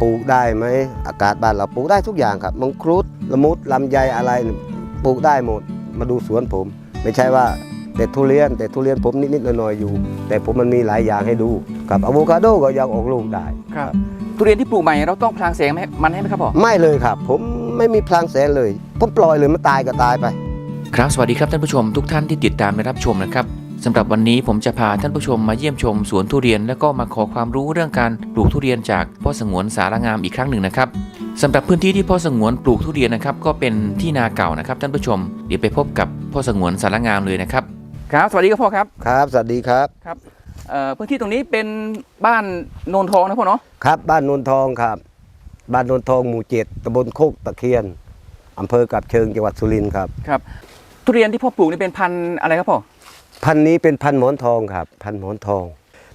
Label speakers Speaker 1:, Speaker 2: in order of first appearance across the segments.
Speaker 1: ปลูกได้ไหมอากาศบ้านเราปลูกได้ทุกอย่างครับมังคุดละมุดลำไยอะไรเนี่ยปลูกได้หมด มาดูสวนผม ไม่ใช่ว่าแต่ทุเรียนแต่ทุเรียนผมนิดๆหน่อยๆอยู่ แต่ผมมันมีหลายอย่างให้ดูครับอะโวคาโดก็ยังออกลูกได้
Speaker 2: ครับทุเรียนที่ปลูกใหม่เราต้องพลางแสงไหมมันให้ไหมครับพ่อ
Speaker 1: ไม่เลยครับ ผมไม่มีพลังแสงเลยผมปล่อยเลยมันตายก็ตายไป
Speaker 3: ครับสวัสดีครับท่านผู้ชมทุกท่านที่ติดตามและรับชมนะครับ สำหรับวันนี้ผมจะพาท่านผู้ชมมาเยี่ยมชมสวนทุเรียน แล้วก็มาขอความรู้เรื่องการปลูกทุเรียนจากพ่อสงวนสารางามอีกครั้งหนึ่งนะครับสำหรับพื้นที่ที่พ่อสงวนปลูกทุเรียนนะครับก็เป็นที่นาเก่านะครับท่านผู้ชม เดี๋ยวไปพบกับพ่อสงวนสารางามเลยนะครับ
Speaker 2: ครับ สวัสดีครับพ่อครับ
Speaker 1: ครับ สวัสดีครับ
Speaker 2: เอ่อพื้นที่ตรงนี้เป็นบ้านโนนทองนะพ่อเนาะ
Speaker 1: ครับ บ้านนนทองครับ บ้านนนทองหมู่เจ็ดตำบลโคกตะเคียนอำเภอกับเชิงจังหวัดสุรินทร์ครับ
Speaker 2: ครับทุเรียนที่พ่อปลูกนี่เป็นพันธุ์อะไรครับพ่อ
Speaker 1: พันธุ์นี้เป็นพันธุ์หมอนทองครับ พันธุ์หมอนทอง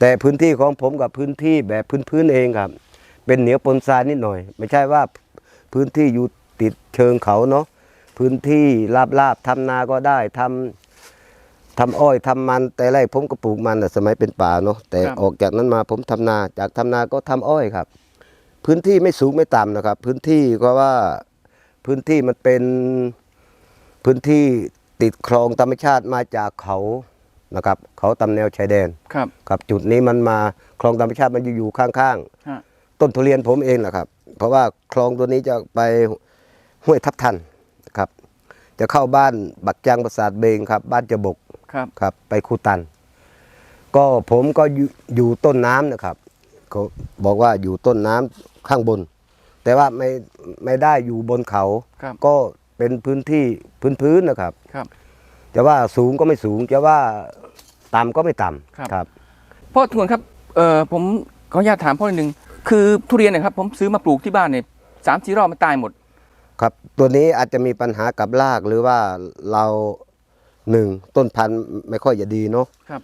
Speaker 1: แต่พื้นที่ของผมกับพื้นที่แบบพื้นๆเองครับ เป็นเหนียวปนทรายนิดหน่อย ไม่ใช่ว่าพื้นที่อยู่ติดเชิงเขาเนาะพื้นที่ลาบๆทำนาก็ได้ทำทำอ้อยทำมัน แต่แรกผมก็ปลูกมันน่ะสมัยเป็นป่าเนาะแต่ออกจากนั้นมาผมทำนา จากทำนาก็ทำอ้อยครับ พื้นที่ไม่สูงไม่ต่ำนะครับ พื้นที่ก็ว่าพื้นที่มันเป็นพื้นที่ ติดคลองธรรมชาติมาจากเขานะครับ เขาตามแนวชายแดน
Speaker 2: ครับ
Speaker 1: ครับจุดนี้มันมาคลองธรรมชาติมันจะอยู่ข้าง
Speaker 2: ฮะ
Speaker 1: ๆ ต้นทุเรียนผมเองแหละครับ เพราะว่าคลองตัวนี้จะไปห้วยทับทันครับ จะเข้าบ้านบักจังประสาทเบงครับ บ้านจะบก
Speaker 2: ครับ
Speaker 1: ครับไปคูตัน ก็ผมก็อยู่อยู่ต้นน้ำนะครับเขาบอกว่าอยู่ต้นน้ำข้างบน แต่ว่าไม่ไม่ได้อยู่บนเขา
Speaker 2: ครับ
Speaker 1: ก็ เป็นพื้นที่พื้นๆนะครับ
Speaker 2: ครับ
Speaker 1: จะว่าสูงก็ไม่สูง จะว่าต่ำก็ไม่ต่ำ
Speaker 2: ครับ
Speaker 1: ครับ
Speaker 2: พ่อทวนครับเอ่อผมขออนุญาตถามพ่อหนึ่งคือทุเรียนเนะครับผมซื้อมาปลูกที่บ้านเนี่ยสามสี่รอบมันตายหมด
Speaker 1: ครับตัวนี้อาจจะมีปัญหากับรากหรือว่าเราหนึ่งต้นพันธุ์ไม่ค่อยจะดีเนาะ
Speaker 2: ครับ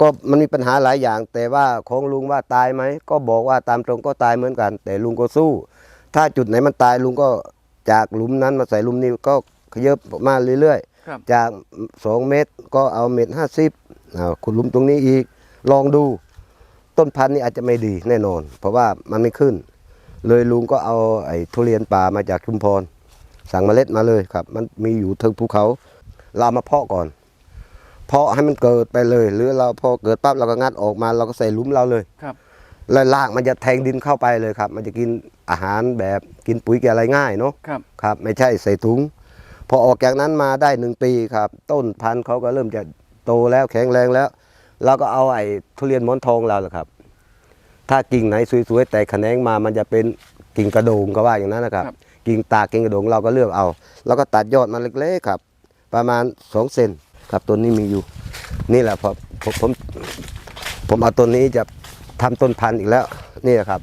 Speaker 1: ก็มันมีปัญหาหลายอย่าง แต่ว่าของลุงว่าตายไหมก็บอกว่าตามตรงก็ตายเหมือนกัน แต่ลุงก็สู้ ถ้าจุดไหนมันตายลุงก็ จากหลุมนั้นมาใส่หลุมนี้ก็ขยับมาเรื่อย
Speaker 2: ครับ
Speaker 1: ๆจากสองเมตรก็เอาเมตรห้าสิบขุดหลุมตรงนี้อีกลองดู ต้นพันธุ์นี่อาจจะไม่ดีแน่นอน เพราะว่ามันไม่ขึ้น เลยลุงก็เอาไอ้ทุเรียนป่ามาจากชุมพร สั่งเมล็ดมาเลยครับ มันมีอยู่เทิงภูเขาเราเอามาเพาะก่อน เพาะให้มันเกิดไปเลย หรือเราพอเกิดปั๊บเราก็งัดออกมาเราก็ใส่หลุมเราเลย
Speaker 2: ครับ
Speaker 1: แล้วรากมันจะแทงดินเข้าไปเลยครับ มันจะกินอาหารแบบกินปุ๋ยแกบอะไรง่ายเนาะ
Speaker 2: ครับ
Speaker 1: ครับไม่ใช่ใส่ถุง พอออกจากนั้นมาได้หนึ่งปีครับ ต้นพันธุ์เขาก็เริ่มจะโตแล้วแข็งแรงแล้วเราก็เอาไอ้ทุเรียนหมอนทองเราแหละครับ ถ้ากิ่งไหนสวยๆแต่แขนงมามันจะเป็นกิ่งกระโดงก็ว่าอย่างนั้นนะครับ
Speaker 2: ครับ
Speaker 1: กิ่งตากกิ่งกระโดงเราก็เลือกเอา แล้วก็ตัดยอดมันเล็กๆครับ ประมาณสองเซนครับต้นนี้มีอยู่ นี่แหละพอผมผมผมเอาต้นนี้จะ ทำต้นพันธุ์อีกแล้วนี่แหละครับ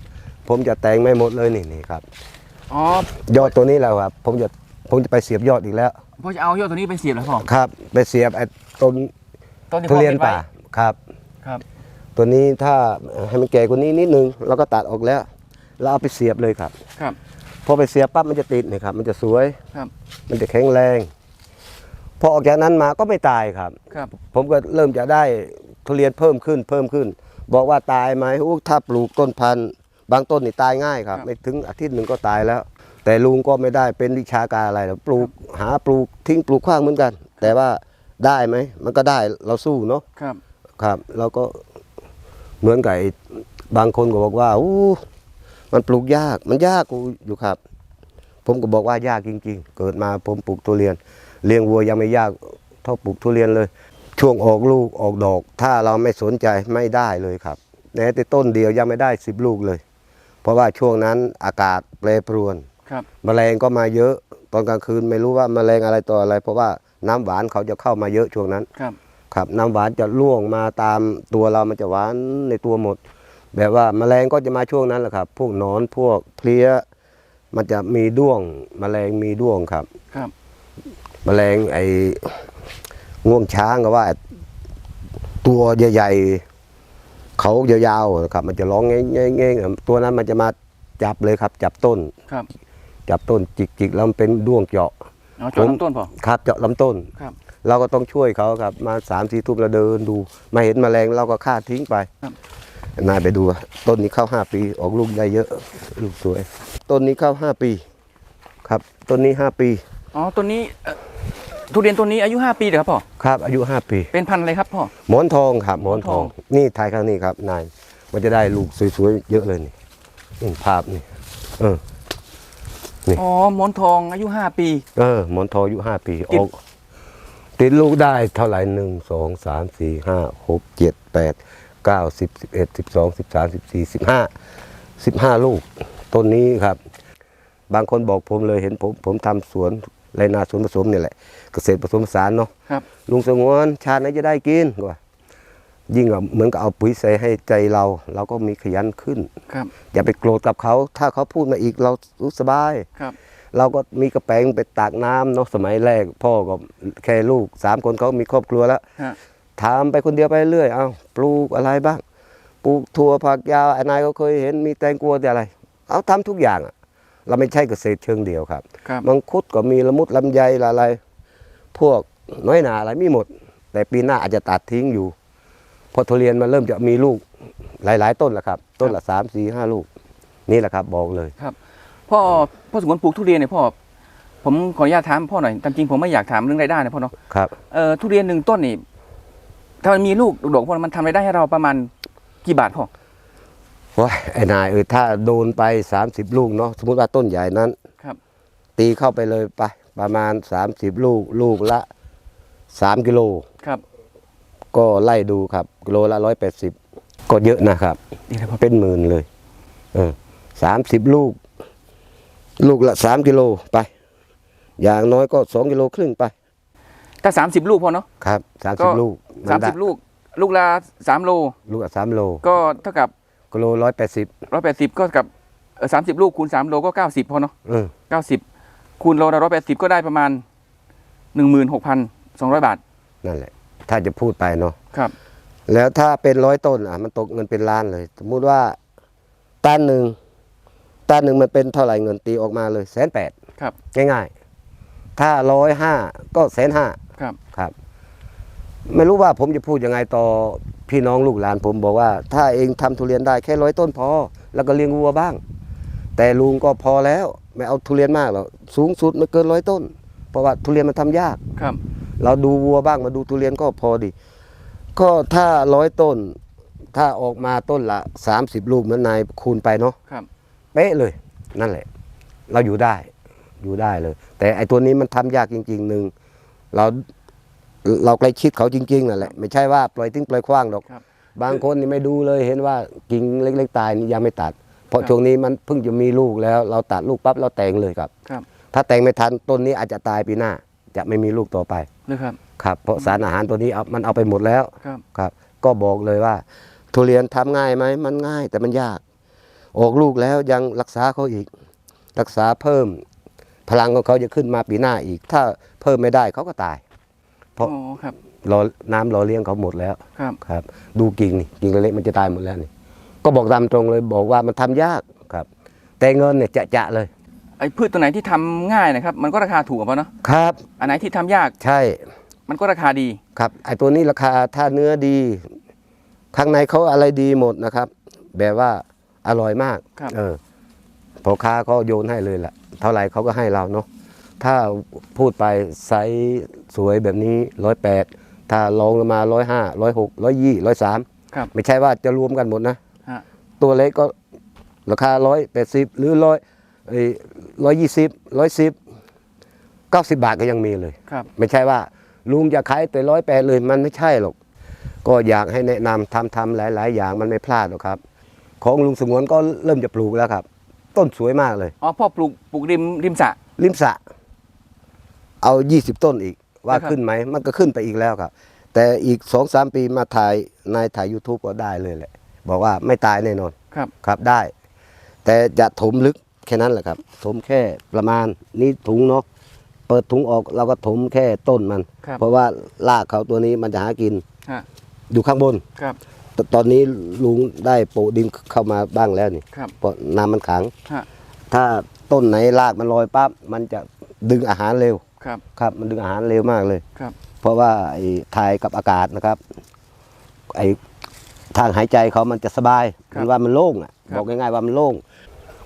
Speaker 1: ผมจะแต่งไม่หมดเลยนี่นี่ครับ
Speaker 2: อ๋อย
Speaker 1: อดตัวนี้แหละครับ ผมจะผมจะไปเสียบยอดอีกแล้ว
Speaker 2: พ่อจะเอายอดตัวนี้ไปเสียบแล้วพ่อ
Speaker 1: ครับ ไปเสียบไอ้ต้น
Speaker 2: ต้นที่
Speaker 1: ทุ
Speaker 2: พ่อ
Speaker 1: เรียน
Speaker 2: เก็บไว้
Speaker 1: ป่าครับ
Speaker 2: ครับ
Speaker 1: ตัวนี้ถ้าให้มันแก่กว่านี้นิดนึงเราก็ตัดออกแล้วเราเอาไปเสียบเลยครับ
Speaker 2: ครับ
Speaker 1: พอไปเสียบปั๊บมันจะติดนี่ครับ มันจะสวย
Speaker 2: ครับ
Speaker 1: มันจะแข็งแรงพอออกจากนั้นมาก็ไม่ตายครับ
Speaker 2: ครับ
Speaker 1: ผมก็เริ่มจะได้ทุเรียนเพิ่มขึ้นเพิ่มขึ้น บอกว่าตายไหมอู้ถ้าปลูกต้นพันธุ์บางต้นนี่ตายง่ายครับ ไม่ถึงอาทิตย์หนึ่งก็ตายแล้ว แต่ลุงก็ไม่ได้เป็นวิชาการอะไรหรอกปลูกหาปลูกทิ้งปลูกขว้างเหมือนกัน แต่ว่าได้ไหมมันก็ได้เราสู้เนาะ
Speaker 2: ครับ
Speaker 1: ครับเราก็เหมือนกับไอ้บางคนก็บอกว่าอู้มันปลูกยากมันยากอยู่ครับ ผมก็บอกว่ายากจริง ๆ เกิดมาผมปลูกทุเรียน เลี้ยงวัวยังไม่ยากเท่าปลูกทุเรียนเลย ช่วงออกลูกออกดอก ถ้าเราไม่สนใจไม่ได้เลยครับแม้แต่ต้นเดียวยังไม่ได้สิบลูกเลย เพราะว่าช่วงนั้นอากาศแปรปรวน
Speaker 2: ครับ
Speaker 1: แมลงก็มาเยอะตอนกลางคืนไม่รู้ว่าแมลงอะไรต่ออะไร เพราะว่าน้ำหวานเขาจะเข้ามาเยอะช่วงนั้น
Speaker 2: ครับ
Speaker 1: ครับ น้ำหวานจะล่วงมาตามตัวเรามันจะหวานในตัวหมด แบบว่าแมลงก็จะมาช่วงนั้นแหละครับ พวกหนอนพวกเพลี้ยมันจะมีด้วงแมลงมีด้วงครับ
Speaker 2: ครับ
Speaker 1: แมลงไอ้ ง่วงช้างก็ว่า ตัวใหญ่ๆเขายาวๆนะครับ มันจะร้องเงี้ยเงี้ยตัวนั้นมันจะมาจับเลยครับ จับต้น
Speaker 2: ครับ
Speaker 1: จับต้นจิกๆแล้วมันเป็นด้วงเจาะ
Speaker 2: เอาจอดลำต้นพ่อ
Speaker 1: ครับ เจาะลำต้น
Speaker 2: ครับ
Speaker 1: เราก็ต้องช่วยเขาครับ มาสามสี่ทุ่มเราเดินดู มาเห็นแมลงเราก็ฆ่าทิ้งไป
Speaker 2: ครับ
Speaker 1: นายไปดูอะต้นนี้เข้าห้าปี ออกลูกได้เยอะลูกสวย ต้นนี้เข้าห้าปี ครับ ต้นนี้ห้าปี
Speaker 2: อ๋อต้นนี้เอ่อ ทุเรียนต้นนี้อายุ 5 ปีเหรอครับพ่อ
Speaker 1: ครับ อายุห้าปี
Speaker 2: เป็นพันธุ์อะไรครับพ่อ
Speaker 1: หมอนทองครับ หมอนทอง
Speaker 2: หมอนท
Speaker 1: นี่ถ่ายข้างนี้ครับนาย มันจะได้ลูกสวยๆ เยอะเลยนี่นี่ภาพนี่เออนี่
Speaker 2: อ๋อหมอนทองอายุ 5 ปี
Speaker 1: เออหมอนทองอายุห้าปี
Speaker 2: ติ
Speaker 1: อ
Speaker 2: ด
Speaker 1: อกติดลูกได้เท่าไหร่หนึ่งสองสามสี่ห้าหกเจ็ดแปดเก้าสิบสิบเอ็ดสิบสองสิบสามสิบสี่สิบห้าสิบห้าลูกต้นนี้ครับ บางคนบอกผมเลยเห็นผมผมทำสวน ไรนาสวนผสมเนี่ยแหละ เกษตรผสมผสานเนาะ
Speaker 2: ครับ
Speaker 1: ลุงสงวนชาติไหนจะได้กินว่ายิ่งกับเหมือนกับเอาปุ๋ยใส่ให้ใจเรา เราก็มีขยันขึ้น
Speaker 2: ครับ
Speaker 1: อย่าไปโกรธกับเขา ถ้าเขาพูดมาอีกเรารู้สบาย
Speaker 2: ครับ
Speaker 1: เราก็มีกระแปงไปตากน้ำเนาะสมัยแรก พ่อก็แค่ลูกสามคนเขามีครอบครัวแล้ว
Speaker 2: ฮะ
Speaker 1: ถามไปคนเดียวไปเรื่อยเอาปลูกอะไรบ้าง ปลูกถั่วผักยาวไอ้นายก็เคยเห็นมีแตงกวาแต่อะไร เอาทำทุกอย่างอะ เราไม่ใช่เกษตรเชิงเดียวครับ
Speaker 2: ครับ
Speaker 1: มังคุดก็มีละมุดลำไยอะไร พวกน้อยหนาอะไรมีหมด แต่ปีหน้าอาจจะตัดทิ้งอยู่เพอทุเรียนมันเริ่มจะมีลูกหลาย ๆ ต้นแล้วครับ ต้นละสามสี่ห้าลูก นี่แหละครับบอกเลย
Speaker 2: พ่อพ่อสงวนปลูกทุเรียนเนี่ยพ่อผมขออนุญาตถามพ่อหน่อยตามจริงผมไม่อยากถามเรื่องรายได้นะพ่อเนาะ
Speaker 1: ครับ
Speaker 2: เอ่อทุเรียนหนึ่งต้นนี่ถ้ามันมีลูกดกๆพ่อมันทำรายได้ให้เราประมาณกี่บาทพ่อ
Speaker 1: ว้ายไอ้นายเออถ้าโดนไป30ลูกเนาะสมมติว่าต้นใหญ่นั้น
Speaker 2: ครับ
Speaker 1: ตีเข้าไปเลยไปประมาณ30ลูกลูกละ3กิโล
Speaker 2: ครับ
Speaker 1: ก็ไล่ดูครับกิโลละ180ก็เยอะนะครับ
Speaker 2: นี่แหละพ่อ
Speaker 1: เป็นหมื่นเลยเออสามสิบลูก ลูกละสามกิโลไป อย่างน้อยก็สองกิโลครึ่งไป
Speaker 2: ถ้าสามสิบลูกพ่อเนาะ
Speaker 1: ครับสาม
Speaker 2: ก็
Speaker 1: สิบลูก
Speaker 2: สามสิบลูก ลูกละสามโล
Speaker 1: ลูกละสามโล
Speaker 2: ก็เท่ากับ
Speaker 1: กิโลร้อยแปดสิบ
Speaker 2: ร้อยแปดสิบก็กับสามสิบลูกคูณสามโลก็เก้าสิบพอเนาะ
Speaker 1: เออ
Speaker 2: เก้าสิบคูณโลละร้อยแปดสิบก็ได้ประมาณหนึ่งหมื่นหกพันสองร้อยบาท
Speaker 1: นั่นแหละ ถ้าจะพูดไปเนาะ
Speaker 2: ครับ
Speaker 1: แล้วถ้าเป็นร้อยต้นอะ มันตกเงินเป็นล้านเลย สมมุติว่าตันหนึ่งตันหนึ่งมันเป็นเท่าไหร่เงินตีออกมาเลยแสนแปด
Speaker 2: ครับ
Speaker 1: ง่ายๆ ถ้าร้อยห้าก็แสนห้า
Speaker 2: ครับ
Speaker 1: ครับ ไม่รู้ว่าผมจะพูดยังไงต่อ พี่น้องลูกหลานผมบอกว่า ถ้าเองทำทุเรียนได้แค่ร้อยต้นพอ แล้วก็เลี้ยงวัวบ้าง แต่ลุงก็พอแล้วไม่เอาทุเรียนมากหรอกสูงสุดไม่เกินร้อยต้น เพราะว่าทุเรียนมันทำยาก
Speaker 2: ครับ
Speaker 1: เราดูวัวบ้างมาดูทุเรียนก็พอดี ก็ถ้าร้อยต้น ถ้าออกมาต้นละสามสิบลูกเหมือนนายคูณไปเนาะ
Speaker 2: ครับ
Speaker 1: เป๊ะเลยนั่นแหละ เราอยู่ได้อยู่ได้เลย แต่ไอ้ตัวนี้มันทำยากจริงๆหนึ่งเรา เราใกล้ชิดเขาจริงๆนั่นแหละไม่ใช่ว่าปล่อยทิ้งปล่อยขว้างหรอก
Speaker 2: ครับ
Speaker 1: บางคนนี่ไม่ดูเลยเห็นว่ากิ่งเล็ก ๆ ตายนี่ยังไม่ตัด เพราะ
Speaker 2: ครับ
Speaker 1: ช่วงนี้มันเพิ่งจะมีลูกแล้ว เราตัดลูกปั๊บเราแต่งเลยครับ
Speaker 2: ครับ
Speaker 1: ถ้าแต่งไม่ทันต้นนี้อาจจะตายปีหน้า จะไม่มีลูกต่อไป
Speaker 2: เลยครับ
Speaker 1: ครับ เพราะสารอาหารตัวนี้เอามันเอาไปหมดแล้ว
Speaker 2: ครับ
Speaker 1: ครับก็บอกเลยว่า ทุเรียนทำง่ายไหมมันง่ายแต่มันยาก ออกลูกแล้วยังรักษาเขาอีก รักษาเพิ่ม พลังของเขาจะขึ้นมาปีหน้าอีก ถ้าเพิ่มไม่ได้เขาก็ตาย เพราะ
Speaker 2: อ๋อครับ
Speaker 1: รอน้ำรอเลี้ยงเขาหมดแล้ว
Speaker 2: ครับ
Speaker 1: ครับ ดูกิ่งนี่กิ่งเล็กๆมันจะตายหมดแล้วนี่ก็บอกตามตรงเลยบอกว่ามันทำยากครับ แต่เงินเนี่ยจะจะๆเลย
Speaker 2: ไอ้พืชตัวไหนที่ทำง่ายนะครับ มันก็ราคาถูกกว่าเนาะ
Speaker 1: ครับ
Speaker 2: อันไหนที่ทำยาก
Speaker 1: ใช่
Speaker 2: มันก็ราคาดี
Speaker 1: ครับไอ้ตัวนี้ราคาถ้าเนื้อดีข้างในเขาอะไรดีหมดนะครับ แบบว่าอร่อยมาก
Speaker 2: ครับ
Speaker 1: เออพอค้าเขาโยนให้เลยแหละเท่าไหร่เขาก็ให้เราเนาะ ถ้าพูดไปไซส์สวยแบบนี้ร้อยแปดถ้าลองลงมาร้อยห้าร้อยหกร้อยยี่ร้อยสาม
Speaker 2: ครับ
Speaker 1: ไม่ใช่ว่าจะรวมกันหมดนะ
Speaker 2: ฮะ
Speaker 1: ตัวเล็กก็ราคาร้อยแปดสิบหรือร้อยร้อยยี่สิบร้อยสิบเก้าสิบบาทก็ยังมีเลย
Speaker 2: ครับ
Speaker 1: ไม่ใช่ว่าลุงจะขายแต่ร้อยแปดเลยมันไม่ใช่หรอก ก็อยากให้แนะนำทำทำหลาย ๆ อย่างมันไม่พลาดหรอกครับ ของลุงสงวนก็เริ่มจะปลูกแล้วครับ ต้นสวยมากเลย
Speaker 2: อ๋อพ่อปลูกปลูกริมริมสระ
Speaker 1: ริมสระ เอา 20 ต้นอีกว่า
Speaker 2: นะครับ
Speaker 1: ขึ้นไหมมันก็ขึ้นไปอีกแล้วครับ แต่อีกสองสามปีมาถ่ายนายถ่าย YouTube ก็ได้เลยแหละ บอกว่าไม่ตายแน่นอน
Speaker 2: ครับ
Speaker 1: ครับได้ แต่จะถมลึกแค่นั้นแหละครับ ถมแค่ประมาณนี้ถุงเนาะเปิดถุงออกเราก็ถมแค่ต้นมัน
Speaker 2: ครับ
Speaker 1: เพราะว่ารากเขาตัวนี้มันจะหากิน
Speaker 2: ฮะ
Speaker 1: อยู่ข้างบน
Speaker 2: ครับ
Speaker 1: ตตอนนี้ลุงได้โปะดินเข้ามาบ้างแล้วนี่
Speaker 2: ครับ
Speaker 1: เพราะน้ำมันขัง
Speaker 2: ฮะ
Speaker 1: ถ้าต้นไหนรากมันลอยปั๊บมันจะดึงอาหารเร็ว
Speaker 2: ครับ
Speaker 1: ครับมันดึงอาหารเร็วมากเลย
Speaker 2: ครับ
Speaker 1: เพราะว่าไอ้ถ่ายกับอากาศนะครับ ไอ้ทางหายใจเขามันจะสบาย
Speaker 2: ครับ
Speaker 1: มันว่ามันโล่งอะ
Speaker 2: ครับ
Speaker 1: บอกง่ายๆว่ามันโล่ง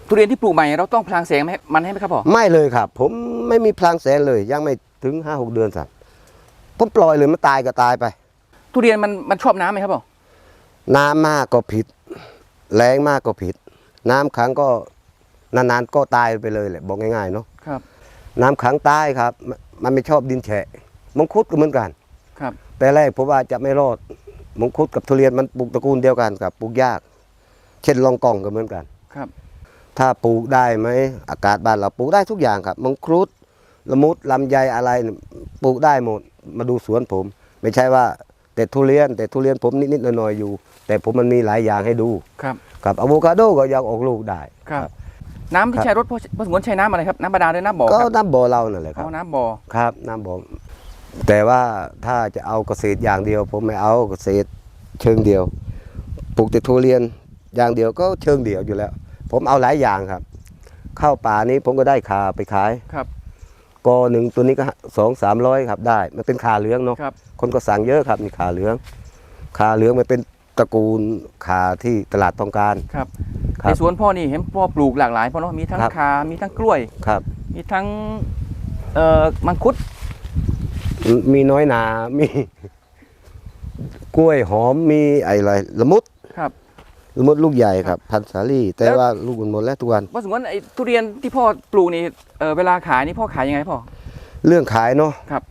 Speaker 2: ทุเรียนที่ปลูกใหม่เราต้องพลางแสงไหมมันให้ไหมครับพ่อ
Speaker 1: ไม่เลยครับ ผมไม่มีพลังแสงเลย ยังไม่ถึงห้าหกเดือนสักผมปล่อยเลยมันตายก็ตายไป
Speaker 2: ทุเรียนมันมันชอบน้ำไหมครับพ่อ
Speaker 1: น้ำมากก็ผิด แรงมากก็ผิด น้ำขังก็นานๆก็ตายไปเลยแหละบอกง่ายๆเนาะ
Speaker 2: ครับ
Speaker 1: น้ำขังตายครับมันมันไม่ชอบดินแฉะมังคุดก็เหมือนกัน
Speaker 2: ครับ
Speaker 1: แต่แรกผมว่าจะไม่รอดมังคุดกับทุเรียนมันปลูกตระกูลเดียวกันครับปลูกยาก เช่นลองกองก็เหมือนกัน
Speaker 2: ครับ
Speaker 1: ถ้าปลูกได้ไหมอากาศบ้านเราปลูกได้ทุกอย่างครับมังคุดละมุดลำไยอะไรเนี่ยปลูกได้หมดมาดูสวนผม ไม่ใช่ว่าแต่ทุเรียน แต่ทุเรียนผมนิดๆหน่อยๆอยู่ แต่ผมมันมีหลายอย่างให้ดู
Speaker 2: ครับ
Speaker 1: ครับอะโวคาโดก็ยังออกลูกได้
Speaker 2: ครับ น้ำที่
Speaker 1: ครับ
Speaker 2: ใช้รถพ่อพ่อสงวนใช้น้ำอะไรครับ น้ำบาดาลหรือน้ำบ่อ
Speaker 1: ก็
Speaker 2: ครับ
Speaker 1: น้ำบ่อเรานั่นแหละค
Speaker 2: อ๋
Speaker 1: รับ
Speaker 2: อน้ำบ่อ
Speaker 1: ครับ น้ำบ่อแต่ว่าถ้าจะเอาเกษตรอย่างเดียว ผมไม่เอาเกษตรเชิงเดียวปลูกแต่ทุเรียนอย่างเดียวก็เชิงเดียวอยู่แล้ว ผมเอาหลายอย่างครับ เข้าป่านี้ผมก็ได้คาไปขาย
Speaker 2: ครับ
Speaker 1: กอหนึ่งตัวนี้ก็สองสามร้อยครับได้ มันเป็นขาเหลืองเนาะ
Speaker 2: ครับ
Speaker 1: คนก็สั่งเยอะครับนี่ขาเหลืองขาเหลืองมันเป็นตระกูลขาที่ตลาดต้องการ
Speaker 2: ครับ
Speaker 1: ครั
Speaker 2: ใน
Speaker 1: บ
Speaker 2: สวนพ่อนี่เห็นพ่อปลูกหลากหลายพ่อเนาะมีทั้ง
Speaker 1: ครับ
Speaker 2: คา มีทั้งกล้วย
Speaker 1: ครับ
Speaker 2: มีทั้งเอ่อมังคุด
Speaker 1: มีน้อยนา มีกล้วยหอมมีอะไรละมุด
Speaker 2: ครับ
Speaker 1: ละมุดลูกใหญ่ครับ พันธุ์สาลี่ แต่
Speaker 2: แล้ว
Speaker 1: ว่าลูกมันหมดแล้วทุกวัน
Speaker 2: พ่อสงวนไอ้ทุเรียนที่พ่อปลูกนี่เอ่อเวลาขายนี่พ่อขายยังไงพ่อ
Speaker 1: เรื่องขายเนาะ
Speaker 2: ครับ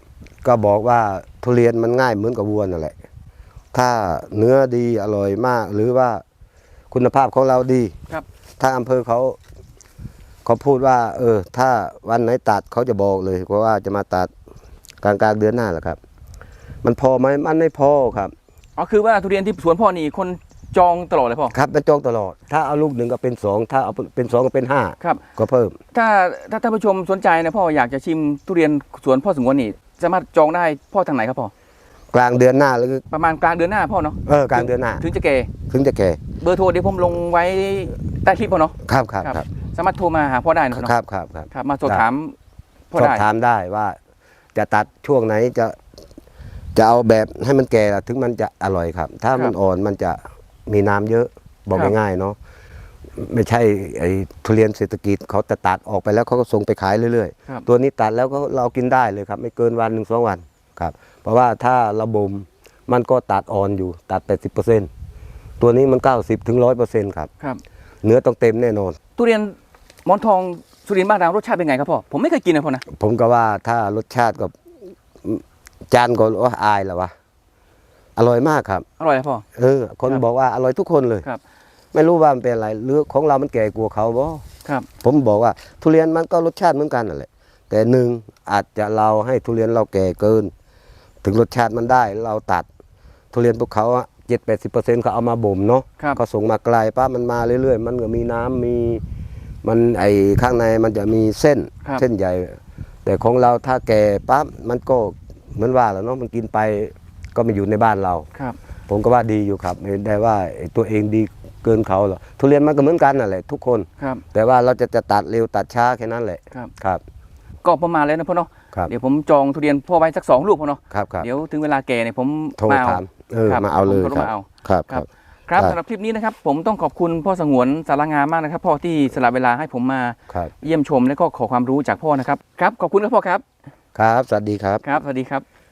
Speaker 1: ก็บอกว่าทุเรียนมันง่ายเหมือนกับวัวนั่นแหละ ถ้าเนื้อดีอร่อยมาก หรือว่า คุณภาพของเราดี
Speaker 2: ครับ
Speaker 1: ถ้าอำเภอเขาเขาพูดว่า เออ ถ้าวันไหนตัดเขาจะบอกเลยเพราะว่าจะมาตัดกลางกลางๆเดือนหน้าแหละครับ มันพอไหมมันไม่พอครับ
Speaker 2: อ๋อคือว่าทุเรียนที่สวนพ่อนี่คนจองตลอดเลยพ่อ
Speaker 1: ครับมันจองตลอด ถ้าเอาลูกหนึ่งก็เป็นสองถ้าเอาเป็นสองก็เป็นห้า
Speaker 2: ครับ
Speaker 1: ก็เพิ่ม
Speaker 2: ถ้าถ้าท่านผู้ชมสนใจนะพ่ออยากจะชิมทุเรียนสวนพ่อสงวนนี่สามารถจองได้พ่อทางไหนครับพ่อ ก
Speaker 1: ลางเดือนหน้าหรือ
Speaker 2: ประมาณกลางเดือนหน้าพ่อเนาะ
Speaker 1: เออกลางเดือนหน้า
Speaker 2: ถึงจะแก่
Speaker 1: ถึงจะแก่
Speaker 2: เบอร์โทรเดี๋ยวผมลงไว้ใต้คลิปพ่อเนาะ
Speaker 1: ครับครับ
Speaker 2: ครับ
Speaker 1: ครับ
Speaker 2: สามารถโทรมาหาพ่อได้นะพ่อ
Speaker 1: ค
Speaker 2: เนาะ
Speaker 1: รับครับครับ
Speaker 2: ครับมาสอบถามพ่อ
Speaker 1: สอบ
Speaker 2: ได้
Speaker 1: ถามได้ว่าจะตัดช่วงไหนจะจะเอาแบบให้มันแก่ล่ะถึงมันจะอร่อยครับ ถ้ามันอ่อนมันจะมีน้ำเยอะบอกง่ายๆเนาะไม่ใช่ไอ้ทุเรียนเศรษฐกิจเขาจะตัดออกไปแล้วเขาก็ส่งไปขายเรื่อย
Speaker 2: ครับ
Speaker 1: ๆตัวนี้ตัดแล้วก็เรากินได้เลยครับ ไม่เกินวันหนึ่งสองวันครับ เพราะว่าถ้าระบมมันก็ตัดอ่อนอยู่ตัด 80%ตัวนี้มัน 90ถึง100%ครับ
Speaker 2: ครับ
Speaker 1: เนื้อต้องเต็มแน่นอน
Speaker 2: ทุเรียนหมอนทองสุรินทร์บ้านเรารสชาติเป็นไงครับพ่อ ผมไม่เคยกินนะพ่อนะ
Speaker 1: ผมก็ว่าถ้ารสชาติก็จานก็ว่าอายแล้ววะอร่อยมากครับ
Speaker 2: อร่อยนะพ่อ
Speaker 1: เออ คน
Speaker 2: ครับ
Speaker 1: บอกว่าอร่อยทุกคนเลย
Speaker 2: ครับ
Speaker 1: ไม่รู้ว่ามันเป็นอะไรหรือของเรามันแก่กว่าเขาบ่
Speaker 2: ครับ
Speaker 1: ผมบอกว่าทุเรียนมันก็รสชาติเหมือนกันนั่นแหละแต่หนึ่งอาจจะเราให้ทุเรียนเราแก่เกิน ถึงรสชาติมันได้เราตัดทุเรียนพวกเขาเจ็ดแปดสิบเปอร์เซ็นต์เขาเอามาบ่มเนาะ
Speaker 2: ครับ
Speaker 1: เขาส่งมาไกลป้ามันมาเรื่อยๆ มันก็มีน้ำมีมันไอข้างในมันจะมีเส้น
Speaker 2: ครับ
Speaker 1: เส้นใหญ่ แต่ของเราถ้าแก่ปั๊บมันก็เหมือนว่าแล้วเนาะมันกินไปก็ไมาอยู่ในบ้านเรา
Speaker 2: ครับ
Speaker 1: ผมก็ว่าดีอยู่ครับไม่ได้ว่าไอ้ตัวเองดีเกินเขาหรอกทุเรียนมันก็เหมือนกันนั่นแหละทุกคน
Speaker 2: ครับ
Speaker 1: แต่ว่าเราจะจะตัดเร็วตัดช้าแค่นั้นแหละ
Speaker 2: ครับ
Speaker 1: ครับ
Speaker 2: ก็ประมาณแล้วนะพ่อเนาะ
Speaker 1: ครับ
Speaker 2: เดี๋ยวผมจองทุเรียนพ่อไว้สักสองลูกพ่อเนาะ
Speaker 1: ครับครับ
Speaker 2: เดี๋ยวถึงเวลาแก่เนี่ยผม
Speaker 1: โทร
Speaker 2: มาเอา
Speaker 1: ถามเออ
Speaker 2: ครับ
Speaker 1: มาเอาเลย
Speaker 2: ผมโทร
Speaker 1: ครั
Speaker 2: มา
Speaker 1: บ
Speaker 2: เอา
Speaker 1: ครับ
Speaker 2: ค
Speaker 1: ค
Speaker 2: รั
Speaker 1: รับบ
Speaker 2: ครับ
Speaker 1: ครับ
Speaker 2: สำหรับคลิปนี้นะครับผมต้องขอบคุณพ่อสงวนสารงามมากนะครับ พ่อที่สละเวลาให้ผมมา
Speaker 1: ครับ
Speaker 2: เยี่ยมชมและก็ขอความรู้จากพ่อนะครับครับขอบคุณครับพ่อครับ
Speaker 1: ครับสวัสดีครับ
Speaker 2: ครับสวัสดีครับ